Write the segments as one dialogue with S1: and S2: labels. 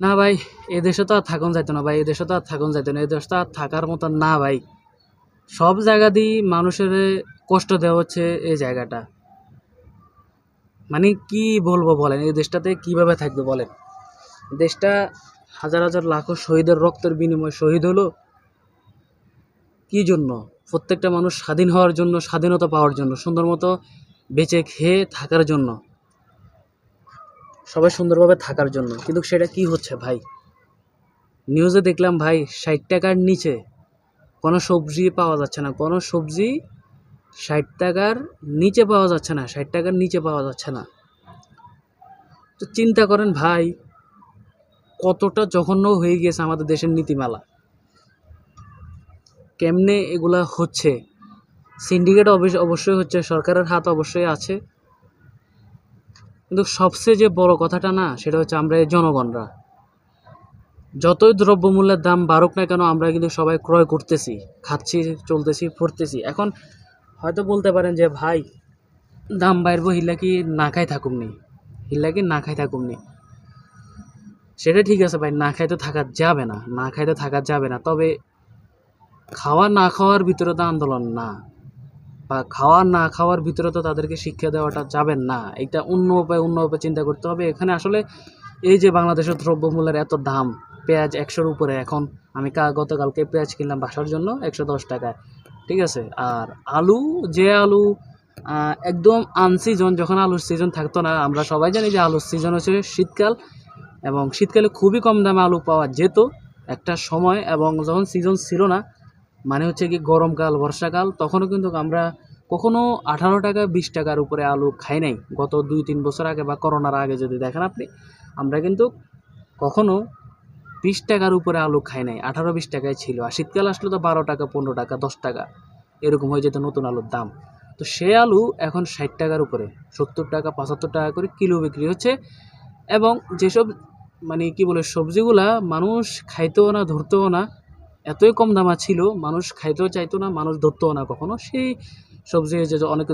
S1: না ভাই, এ দেশে তো আর থাকুন যাইতো না ভাই, এ দেশে তো আর থাকুন যাইতো না, এ দেশটা আর থাকার মতন না ভাই। সব জায়গা দিয়েই মানুষের কষ্ট দেওয়া হচ্ছে এই জায়গাটা। মানে কি বলব বলেন, এই দেশটাতে কীভাবে থাকবে বলেন? দেশটা হাজার হাজার লাখো শহীদের রক্তের বিনিময়ে শহীদ হলো। কি জন্য? প্রত্যেকটা মানুষ স্বাধীন হওয়ার জন্য, স্বাধীনতা পাওয়ার জন্য, সুন্দর মতো বেঁচে খেয়ে থাকার জন্য। সবাই সুন্দরভাবে থাকার জন্য। কিন্তু সেটা কি হচ্ছে ভাই? নিউজে দেখলাম ভাই, ষাট টাকার নিচে কোনো সবজি পাওয়া যাচ্ছে না। কোনো সবজি ষাট টাকার নিচে পাওয়া যাচ্ছে না, ষাট টাকার নিচে পাওয়া যাচ্ছে না। তো চিন্তা করেন ভাই, কতটা জঘন্য হয়ে গিয়েছে আমাদের দেশের নীতিমালা। কেমনে এগুলা হচ্ছে? সিন্ডিকেট অবশ্যই হচ্ছে, সরকারের হাত অবশ্যই আছে। কিন্তু সবচেয়ে যে বড় কথাটা না, সেটা হচ্ছে আমরা এই জনগণরা। যতই দ্রব্যমূল্যের দাম বাড়ুক না কেন, আমরা কিন্তু সবাই ক্রয় করতেছি, খাচ্ছি, চলতেছি পড়তেছি এখন হয়তো বলতে পারেন যে, ভাই, দাম বাড়বো, হিল্লা কি না খাই থাকুমনি হিল্লা কি না খাই থাকুমনি সেটা ঠিক আছে ভাই, না খাইতে থাকা যাবে না না খাইতে থাকা যাবে না। তবে খাওয়া না খাওয়ার ভিতরে তো আন্দোলন না। বা খাওয়া না খাওয়ার ভিতরে তো তাদেরকে শিক্ষা দেওয়াটা যাবেন না। এটা অন্য উপায় অন্য উপায় চিন্তা করতে হবে। এখানে আসলে এই যে বাংলাদেশের দ্রব্যমূল্যের এত দাম, পেঁয়াজ একশোর উপরে এখন, আমি কা গতকালকে পেঁয়াজ কিনলাম বাসার জন্য একশো দশ টাকায়। ঠিক আছে? আর আলু, যে আলু একদম আনসিজন যখন আলুর সিজন থাকতো না, আমরা সবাই জানি যে আলুর সিজন হচ্ছে শীতকাল এবং শীতকালে খুবই কম দামে আলু পাওয়া যেত একটা সময় এবং যখন সিজন ছিল না মানে হচ্ছে কি গরমকাল বর্ষাকাল তখনও কিন্তু আমরা কখনো আঠারো টাকা, বিশ টাকার উপরে আলু খাই নাই। গত দুই, তিন বছর আগে বা করোনার আগে যদি দেখেন আপনি, আমরা কিন্তু কখনো বিশ টাকার উপরে আলু খাই নাই। আঠারো, বিশ টাকায় ছিল। আর শীতকাল আসলে তো বারো টাকা, পনেরো টাকা, দশ টাকা, এরকম হয়ে যেত নতুন আলুর দাম। তো সে আলু এখন ষাট টাকার উপরে, সত্তর টাকা, পঁচাত্তর টাকা করে কিলো বিক্রি হচ্ছে এবং যেসব মানে কি বলে সবজিগুলা মানুষ খাইতেও না, ধরতেও না এতই কম দামা ছিল, মানুষ খাইতেও চাইতো না, মানুষ ধরতেও না কখনো। সেই সবজি যে অনেক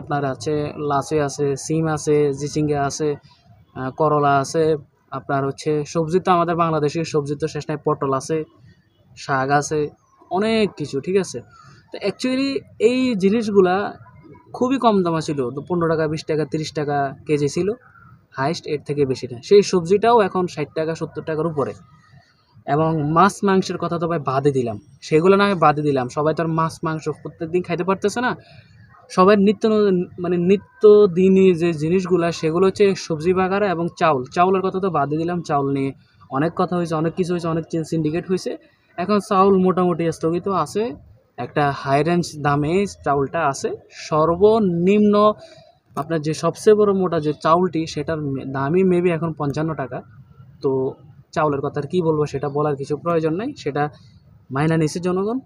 S1: আপনার আছে, লাচে আছে, সিম আছে, জিচিঙ্গা আছে করলা আছে, আপনার হচ্ছে সবজি তো আমাদের বাংলাদেশের সবজি তো শেষ নাই, পটল আছে, শাক আছে, অনেক কিছু, ঠিক আছে? তো অ্যাকচুয়ালি এই জিনিসগুলা খুবই কম দামা ছিল পনেরো টাকা, বিশ টাকা, তিরিশ টাকা কেজি ছিল হাইস্ট এর থেকে বেশি না। সেই সবজিটাও এখন ষাট টাকা, সত্তর টাকার উপরে। এবং মাছ মাংসের কথা তো ভাই বাদে দিলাম। সেগুলো না আমি বাদে দিলাম। সবাই তো আর মাছ মাংস প্রত্যেকদিন খাইতে পারতেছে না। সবার নিত্য মানে নিত্য দিনই যে জিনিসগুলো, সেগুলো হচ্ছে সবজি বাগারা এবং চাউল। চাউলের কথা তো বাদে দিলাম। চাউল নিয়ে অনেক কথা হয়েছে, অনেক কিছু হয়েছে, অনেক সিন্ডিকেট হয়েছে। এখন চাউল মোটামুটি স্থগিত আছে। একটা হাই রেঞ্জ দামে চাউলটা আছে। সর্বনিম্ন আপনার যে সবচেয়ে বড় মোটা যে চাউলটি, সেটার দামই মেবি এখন পঞ্চান্ন টাকা। তো চাউলের কথা আর কী বলব, সেটা বলার কিছু প্রয়োজন নাই, সেটা মাইনা নিছে জনগণ।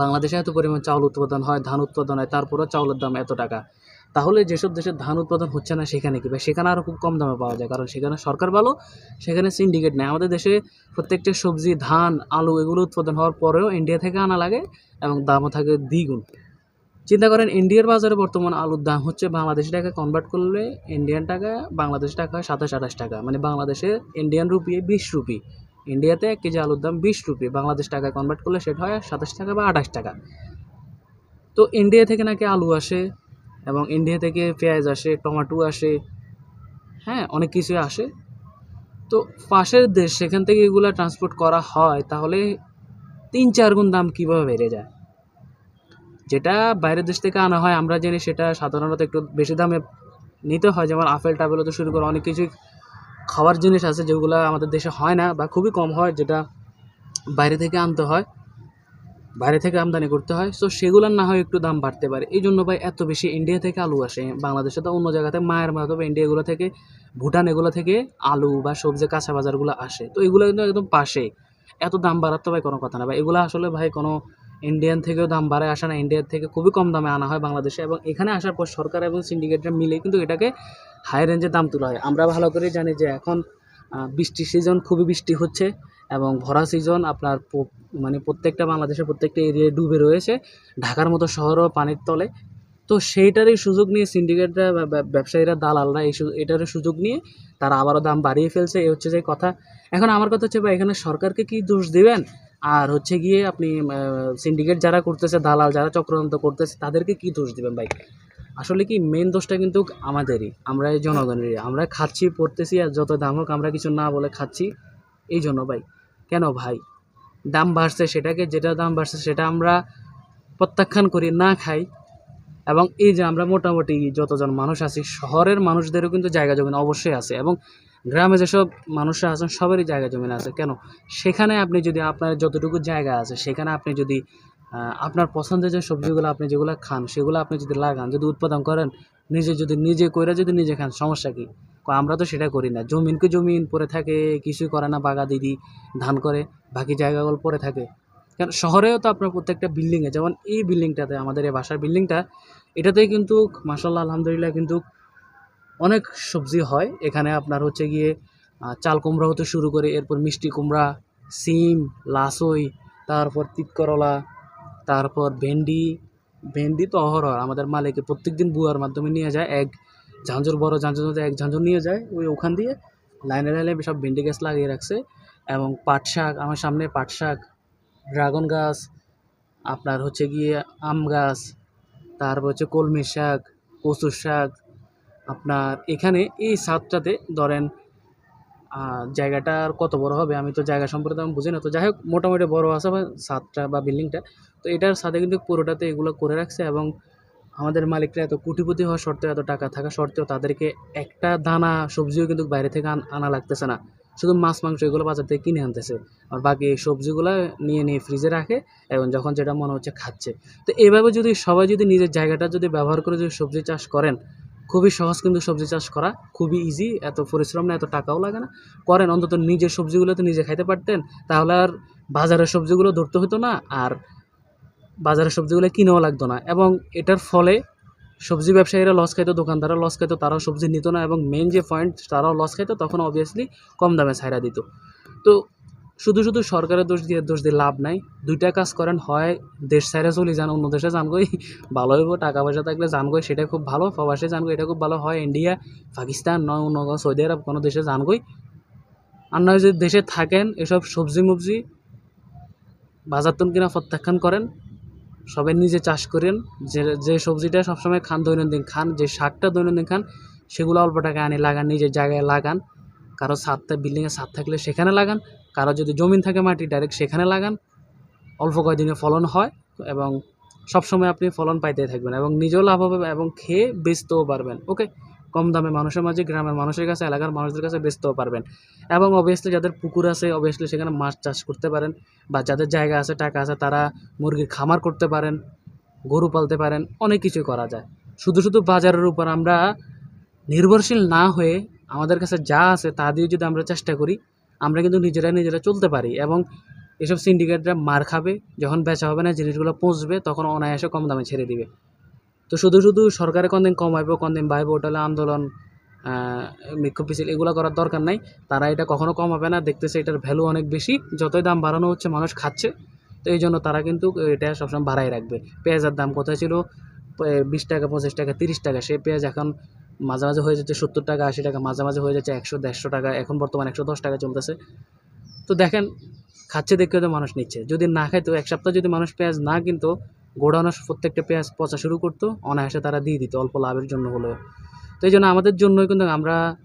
S1: বাংলাদেশে এত পরিমাণ চাউল উৎপাদন হয়, ধান উৎপাদন হয়, তারপরেও চাউলের দাম এত টাকা। তাহলে যেসব দেশে ধান উৎপাদন হচ্ছে না, সেখানে কি? সেখানে আরও খুব কম দামে পাওয়া যায়, কারণ সেখানে সরকার ভালো, সেখানে সিন্ডিকেট নেই। আমাদের দেশে প্রত্যেকটা সবজি, ধান, আলু এগুলো উৎপাদন হওয়ার পরেও ইন্ডিয়া থেকে আনা লাগে এবং দামও থাকে দ্বিগুণ। চিন্তা করেন ইন্ডিয়ার বাজারে বর্তমান আলুর দাম হচ্ছে বাংলাদেশি টাকা কনভার্ট করলে ইন্ডিয়ান টাকা, বাংলাদেশ টাকা সাতাশ আঠাশ টাকা। মানে বাংলাদেশে ইন্ডিয়ান রুপি বিশ রুপি ইন্ডিয়াতে এক কেজি আলুর দাম বিশ রুপি বাংলাদেশ টাকায় কনভার্ট করলে সেটা হয় সাতাশ টাকা বা আঠাশ টাকা। তো ইন্ডিয়া থেকে নাকি আলু আসে এবং ইন্ডিয়া থেকে পেঁয়াজ আসে, টমাটো আসে হ্যাঁ অনেক কিছুই আসে। তো পাশের দেশ, সেখান থেকে এগুলো ট্রান্সপোর্ট করা হয়, তাহলে তিন চার গুণ দাম কীভাবে বেড়ে যায়? যেটা বাইরের দেশ থেকে আনা হয়, আমরা জানি সেটা সাধারণত একটু বেশি দামে নিতে হয়। যেমন আপেল টাপেল তো শুরু করে অনেক কিছুই খাওয়ার জিনিস আছে যেগুলো আমাদের দেশে হয় না বা খুবই কম হয়, যেটা বাইরে থেকে আনতে হয়, বাইরে থেকে আমদানি করতে হয়। সো সেগুলোর না হয় একটু দাম বাড়তে পারে। এই জন্য ভাই এত বেশি ইন্ডিয়া থেকে আলু আসে। বাংলাদেশে তো অন্য জায়গাতে মায়ের মতো বা ইন্ডিয়াগুলো থেকে, ভুটান এগুলো থেকে আলু বা সবজি, কাঁচা বাজারগুলো আসে। তো এগুলো কিন্তু একদম পাশে। এত দাম বাড়ার তো ভাই কোনো কথা না। ভাই এগুলো আসলে ভাই কোনো ইন্ডিয়ান থেকেও দাম বাড়ায় আসে না ইন্ডিয়ার থেকে খুবই কম দামে আনা হয় বাংলাদেশে এবং এখানে আসার পর সরকার এবং সিন্ডিকেটরা মিলে কিন্তু এটাকে হাই রেঞ্জে দাম তোলা হয়। আমরা ভালো করে জানি যে এখন আহ, বৃষ্টির সিজন খুবই বৃষ্টি হচ্ছে এবং ভরা সিজন আপনার মানে প্রত্যেকটা বাংলাদেশের প্রত্যেকটা এরিয়ায় ডুবে রয়েছে ঢাকার মতো শহরও পানির তলে। তো সেইটারই সুযোগ নিয়ে সিন্ডিকেটরা ব্যবসায়ীরা দালালরা এই এটারই সুযোগ নিয়ে তারা আবারও দাম বাড়িয়ে ফেলছে এই হচ্ছে যে কথা। এখন আমার কথা হচ্ছে ভাই এখানে সরকারকে কি দোষ দিবেন? আর হচ্ছে গিয়ে আপনি সিন্ডিকেট যারা করতেছে, দালাল যারা চক্রান্ত করতেছে, তাদেরকে কি দোষ দিবেন ভাই? আসলে কি মেন দোষটা কিন্তু আমাদেরই আমরা এই জনগণেরই। আমরা খাচ্ছি, পড়তেছি, আর যত দাম হোক আমরা কিছু না বলে খাচ্ছি, এই জন্য ভাই। কেন ভাই? দাম বাড়ছে, সেটাকে যেটা দাম বাড়ছে, সেটা আমরা প্রত্যাখ্যান করি, না খাই। এবং এই যে আমরা মোটামুটি যতজন মানুষ আছি, শহরের মানুষদেরও কিন্তু জায়গা জমিন অবশ্যই আছে। এবং গ্রামে যেসব মানুষরা আছেন, সবারই জায়গা জমিন আছে। কেন? সেখানে আপনি যদি আপনার যতটুকু জায়গা আছে, সেখানে আপনি যদি আপনার পছন্দের যে সবজিগুলো আপনি যেগুলো খান, সেগুলো আপনি যদি লাগান, যদি উৎপাদন করেন, নিজে যদি, নিজে কইরা যদি নিজে খান, সমস্যা কি? আমরা তো সেটা করি না। জমিনকে জমিন পরে থাকে, কিছুই করে না বাগা দিদি, ধান করে, বাকি জায়গাগুলো পড়ে থাকে। কারণ শহরেও তো আপনার প্রত্যেকটা বিল্ডিংয়ে, যেমন এই বিল্ডিংটাতে, আমাদের এই বাসার বিল্ডিংটা, এটাতেই কিন্তু মাসাল্লাহ আলহামদুলিল্লাহ, কিন্তু অনেক সবজি হয়। এখানে আপনার হচ্ছে গিয়ে চাল কুমড়া হতে শুরু করে, এরপর মিষ্টি কুমড়া, সিম, লাসই, তারপর তিতকরলা, তারপর ভেন্ডি। ভেন্ডি তো অহরহ, আমাদের মালিকে প্রত্যেক দিন বুয়ার মাধ্যমে নিয়ে যায়, এক ঝাঁঝর বড় ঝাঁঝর মধ্যে এক ঝাঁঝর নিয়ে যায়, ওই ওখান দিয়ে লাইনে লাইনে সব ভেন্ডি গাছ লাগিয়ে রাখছে এবং পাট শাক, আমার সামনে পাট শাক, ড্রাগন গাছ, আপনার হচ্ছে গিয়ে আম গাছ, তারপর হচ্ছে কলমি শাক, কচুর শাক আপনার এখানে এই ছাদটাতে ধরেন জায়গাটা আর কত বড় হবে আমি তো জায়গা সম্পর্কে তেমন বুঝি না। তো যাই হোক মোটামুটি বড় আছে বা বা বিল্ডিংটা। তো এটার সাথে কিন্তু পুরোটাতে এগুলো করে রাখছে এবং আমাদের মালিকরা এত কোটিপতি হওয়া সত্ত্বেও এত টাকা থাকা সত্ত্বেও তাদেরকে একটা দানা সবজিও কিন্তু বাইরে থেকে আনা লাগতেছে না। শুধু মাছ, মাংস এগুলো বাজার থেকে কিনে আনতেছে। আর বাকি সবজিগুলো নিয়ে নিয়ে ফ্রিজে রাখে এবং যখন যেটা মনে হচ্ছে খাচ্ছে। তো এভাবে যদি সবাই যদি নিজের জায়গাটা যদি ব্যবহার করে যদি সবজি চাষ করেন খুবই সহজ কিন্তু সবজি চাষ করা খুবই ইজি এত পরিশ্রম না এত টাকাও লাগে না। করেন, অন্তত নিজের সবজিগুলো তো নিজে খাইতে পারতেন, তাহলে আর বাজারের সবজিগুলো ধরতে হতো না, আর বাজারের সবজিগুলো কিনেও লাগতো না। এবং এটার ফলে সবজি ব্যবসায়ীরা লস খাইতো, দোকানদাররা লস খাইতো, তারাও সবজি নিত না, এবং মেন যে পয়েন্ট তারাও লস খাইতো, তখন অবভিয়াসলি কম দামে ছাইরা দিত। তো শুধু শুধু সরকারের দোষ দিয়ে দোষ দিয়ে লাভ নাই। দুইটা কাজ করেন, হয় দেশ ছাইরা চলে যান, অন্য দেশে যান গই, ভালো হইব, টাকা পয়সা থাকলে যান গই, সেটা খুব ভালো, প্রবাসে যান এটা খুব ভালো, হয় ইন্ডিয়া, পাকিস্তান, নয়, অন্য সৌদি আরব, কোনো দেশে যান গই। আর নয় যদি দেশে থাকেন, এসব সবজি মুবজি, বাজার তুন কিনা প্রত্যাখ্যান করেন, সবাই নিজে চাষ করেন, যে যে সবজিটা সবসময় খান দৈনন্দিন খান, যে শাকটা দৈনন্দিন খান, সেগুলো অল্প টাকা আনি, লাগান, নিজের জায়গায় লাগান। কারও ছাদটা বিল্ডিংয়ে ছাদ থাকলে সেখানে লাগান, কারও যদি জমিন থাকে মাটি ডাইরেক্ট সেখানে লাগান, অল্প কয়েকদিনে ফলন হয় এবং সবসময় আপনি ফলন পাইতে থাকবেন এবং নিজেও লাভ হবে এবং খেয়ে বেচতেও পারবেন ওকে কম দামে মানুষের মাঝে, গ্রামের মানুষের কাছে, এলাকার মানুষদের কাছে বেচতেও পারবেন এবং অবভিয়াসলি যাদের পুকুর আছে অবভিয়াসলি সেখানে মাছ চাষ করতে পারেন বা যাদের জায়গা আছে, টাকা আছে, তারা মুরগির খামার করতে পারেন, গরু পালতে পারেন, অনেক কিছু করা যায়। শুধু শুধু বাজারের উপর আমরা নির্ভরশীল না হয়ে আমাদের কাছে যা আছে তা দিয়ে যদি আমরা চেষ্টা করি, আমরা কিন্তু নিজেরা নিজেরা চলতে পারি এবং এসব সিন্ডিকেটরা মার খাবে, যখন বেচা হবে না, জিনিসগুলো পৌঁছবে তখন অনায়াসে কম দামে ছেড়ে দিবে। তো শুধু শুধু সরকারে কোন দিন কমাইবো কোন দিন বাড়বো ওটা আন্দোলন বিক্ষোভ মিছিল, এগুলো করার দরকার নাই। তারা এটা কখনো কমাবে না, দেখতেছে এটার ভ্যালু অনেক বেশি। যতই দাম বাড়ানো হচ্ছে, মানুষ খাচ্ছে। তো এই জন্য তারা কিন্তু এটা সবসময় বাড়াই রাখবে। পেঁয়াজের দাম কোথায় ছিল? বিশ টাকা, পঁচিশ টাকা, তিরিশ টাকা। সেই পেঁয়াজ এখন মাঝে মাঝে হয়ে যাচ্ছে সত্তর টাকা, আশি টাকা মাঝে মাঝে হয়ে যাচ্ছে একশো, দেড়শো টাকা, এখন বর্তমানে একশো দশ টাকা চলতেছে। তো দেখেন, খাচ্ছে দেখে তো মানুষ নিচ্ছে। যদি না খাইতো, এক সপ্তাহ যদি মানুষ পেঁয়াজ না কিনতো, গোডাউনে প্রত্যেকটা পেঁয়াজ পচা শুরু করতো, অনায়াসে তারা দিয়ে দিত, অল্প লাভের জন্য হলেও। তো এই জন্য আমাদের জন্যই কিন্তু আমরা,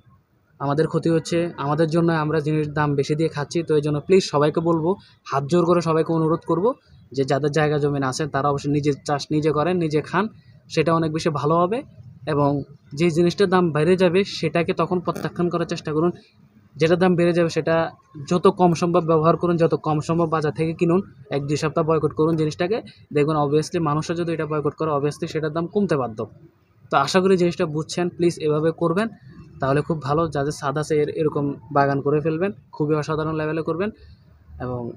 S1: আমাদের ক্ষতি হচ্ছে, আমাদের জন্য আমরা জিনিস দাম বেশি দিয়ে খাচ্ছি। তো এই জন্য প্লিজ সবাইকে বলব, হাত জোর করে সবাইকে অনুরোধ করব যে যাদের জায়গা জমিন আছে, তারা অবশ্যই নিজের চাষ নিজে করেন, নিজে খান, সেটা অনেক বেশি ভালো হবে। এবং যে জিনিসটার দাম বেড়ে যাবে সেটাকে তখন প্রত্যাখ্যান করার চেষ্টা করুন। যেটা দাম বেড়ে যাবে সেটা যত কম সম্ভব ব্যবহার করুন, যত কম সম্ভব বাজার থেকে কিনুন, এক দুই সপ্তাহ বয়কট করুন জিনিসটাকে। দেখবেন অবভিয়াসলি মানুষরা যদি এটা বয়কট করে অবভিয়াসলি সেটার দাম কমতে বাধ্য। তো আশা করি জিনিসটা বুঝছেন প্লিজ এভাবে করবেন, তাহলে খুব ভালো, যাদের সাদা এর, এরকম বাগান করে ফেলবেন, খুবই অসাধারণ লেভেলে করবেন, এবং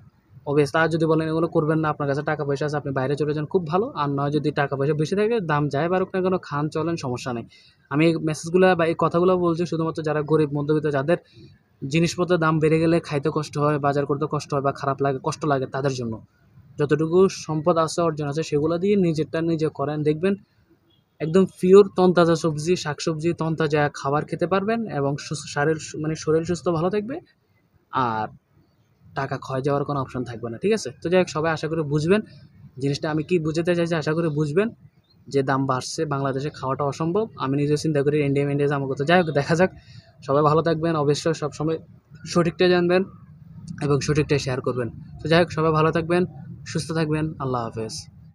S1: অবভিয়াস তার যদি বলেন এগুলো করবেন না, আপনার কাছে টাকা পয়সা আছে, আপনি বাইরে চলে যান, খুব ভালো। আর নয় যদি টাকা পয়সা বেশি থাকে, দাম যায় বারুক না কেন, খান, চলেন, সমস্যা নেই। আমি এই মেসেজগুলো বা এই কথাগুলো বলছি শুধুমাত্র যারা গরিব, মধ্যবিত্ত, যাদের জিনিসপত্রের দাম বেড়ে গেলে খাইতে কষ্ট হয়, বাজার করতে কষ্ট হয় বা খারাপ লাগে, কষ্ট লাগে তাদের জন্য। যতটুকু সম্পদ আছে, অর্জন আছে, সেগুলো দিয়ে নিজেরটা নিজে করেন, দেখবেন একদম পিওর তনতাজা সবজি, শাকসবজি, তনতাজা খাবার খেতে পারবেন এবং শারীর মানে শরীর সুস্থ, ভালো থাকবে। আর টাকা ক্ষয় যাওয়ার কোনো অপশন থাকবে না, ঠিক আছে? তো যাই হোক, সবাই আশা করে বুঝবেন। জিনিসটা আমি কি বুঝাতে চাইছি আশা করি বুঝবেন, যে দাম বাড়ছে, বাংলাদেশে খাওয়াটা অসম্ভব। আমি নিজে চিন্তা করি ইন্ডিয়া ইন্ডিয়া আমার কথা যাই হোক, দেখা যাক। সবাই ভালো থাকবেন, অবশ্যই সবসময় সঠিকটা জানবেন এবং সঠিকটাই শেয়ার করবেন। তো যাই হোক, সবাই ভালো থাকবেন, সুস্থ থাকবেন, আল্লাহ হাফেজ।